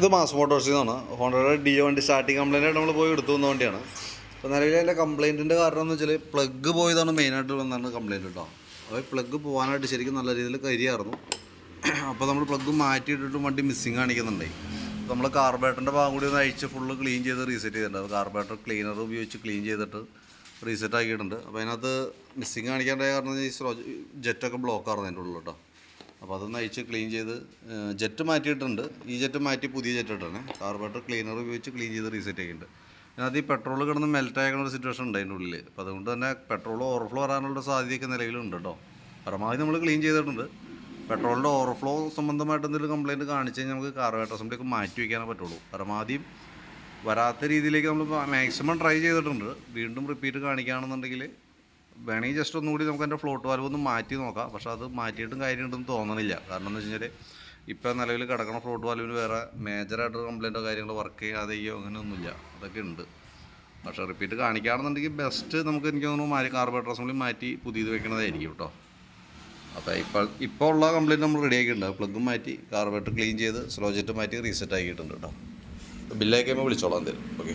ഇത് മാസ് മോട്ടോഴ്സിൽ നിന്നാണ് ഹോണ്ടയുടെ ഡി വണ്ടി സ്റ്റാർട്ടിങ് കംപ്ലൈന്റ് ആയിട്ട് നമ്മൾ പോയി എടുത്തു വന്ന വണ്ടിയാണ്. അപ്പോൾ നിലവിൽ അതിന്റെ കംപ്ലൈന്റിന്റെ കാരണം എന്ന് വെച്ചാൽ പ്ലഗ് പോയതാണ് മെയിനായിട്ട് വന്നാണ് കംപ്ലൈന്റ് കേട്ടോ അപ്പോൾ പ്ലഗ് പോകാനായിട്ട് ശരിക്കും നല്ല രീതിയിൽ കരിയായിരുന്നു. അപ്പോൾ നമ്മൾ പ്ലഗ് മാറ്റിയിട്ടിട്ടും വണ്ടി മിസ്സിങ് കാണിക്കുന്നുണ്ടായി അപ്പോൾ നമ്മൾ കാർബേറ്ററിന്റെ ഭാഗം കൂടി ഒന്ന് അഴിച്ച് ഫുള്ള് ക്ലീൻ ചെയ്ത് റീസെറ്റ് ചെയ്തിട്ടുണ്ട്. അത് കാർബേറ്റർ ക്ലീനർ ഉപയോഗിച്ച് ക്ലീൻ ചെയ്തിട്ട് റീസെറ്റ് ആക്കിയിട്ടുണ്ട്. അപ്പോൾ അതിനകത്ത് മിസ്സിങ് കാണിക്കാണ്ടായ കാരണം ഈ ജെറ്റൊക്കെ ബ്ലോക്ക് ആയിരുന്നു അതിന്റെ ഉള്ളിൽ കേട്ടോ അപ്പോൾ അതൊന്ന് അഴിച്ച് ക്ലീൻ ചെയ്ത് ജെറ്റ് മാറ്റിയിട്ടുണ്ട്. ഈ ജെറ്റ് മാറ്റി പുതിയ ജെറ്റ് ഇട്ടാണ്. കാർബറേറ്റർ ക്ലീനർ ഉപയോഗിച്ച് ക്ലീൻ ചെയ്ത് റീസെറ്റ് ചെയ്യുന്നുണ്ട് അത് ഈ പെട്രോൾ കിടന്ന് മെൽറ്റ് ആക്കുന്ന ഒരു സിറ്റുവേഷൻ ഉണ്ട് അതിന്റെ ഉള്ളിൽ അപ്പോൾ അതുകൊണ്ട് തന്നെ പെട്രോൾ ഓവർഫ്ലോ വരാനുള്ള സാധ്യതയൊക്കെ നിലവിലുണ്ട് കേട്ടോ. പരമാവധി നമ്മൾ ക്ലീൻ ചെയ്തിട്ടുണ്ട്. പെട്രോളിന്റെ ഓവർഫ്ലോ സംബന്ധമായിട്ട് എന്തെങ്കിലും കംപ്ലയിന്റ് കാണിച്ച് കഴിഞ്ഞാൽ നമുക്ക് കാർബറേറ്റർ അസംബ്ലിയൊക്കെ മാറ്റി വയ്ക്കാനേ പറ്റുള്ളൂ. പരമാവധിയും വരാത്ത രീതിയിലേക്ക് നമ്മൾ മാക്സിമം ട്രൈ ചെയ്തിട്ടുണ്ട്. വീണ്ടും റിപ്പീറ്റ് കാണിക്കുകയാണെന്നുണ്ടെങ്കിൽ വേണമെങ്കിൽ ജസ്റ്റ് ഒന്നുകൂടി നമുക്ക് അതിന്റെ ഫ്ലോട്ട് വാൽവ് ഒന്ന് മാറ്റി നോക്കാം. പക്ഷേ അത് മാറ്റിയിട്ടും കാര്യമുണ്ടെന്ന് തോന്നുന്നില്ല കാരണം എന്ന് വെച്ച് കഴിഞ്ഞാൽ ഇപ്പോൾ നിലവിൽ കിടക്കണ ഫ്ലോട്ട് വാൽവിന് വേറെ മേജറായിട്ട് കംപ്ലൈന്റോ കാര്യങ്ങളോ വർക്ക് ചെയ്യാതെയോ അങ്ങനെയൊന്നുമില്ല. അതൊക്കെ ഉണ്ട്. പക്ഷേ റിപ്പീറ്റ് കാണിക്കുകയാണെന്നുണ്ടെങ്കിൽ ബെസ്റ്റ് നമുക്ക് എനിക്ക് തോന്നുന്നു മാറ്റി കാർബറേറ്റർ അസംബ്ലി മാറ്റി പുതിയത് വെക്കണതായിരിക്കും കേട്ടോ അപ്പോൾ ഇപ്പോൾ ഇപ്പോൾ ഉള്ള കംപ്ലൈന്റ് നമ്മൾ റെഡി ആക്കിയിട്ടുണ്ട്. പ്ലഗും മാറ്റി കാർബറേറ്റർ ക്ലീൻ ചെയ്ത് സ്ലോ ജെറ്റ് മാറ്റി റീസെറ്റ് ആക്കിയിട്ടുണ്ട് കേട്ടോ ബില്ലൊക്കെ വിളിച്ചോളാം എന്തായാലും. ഓക്കെ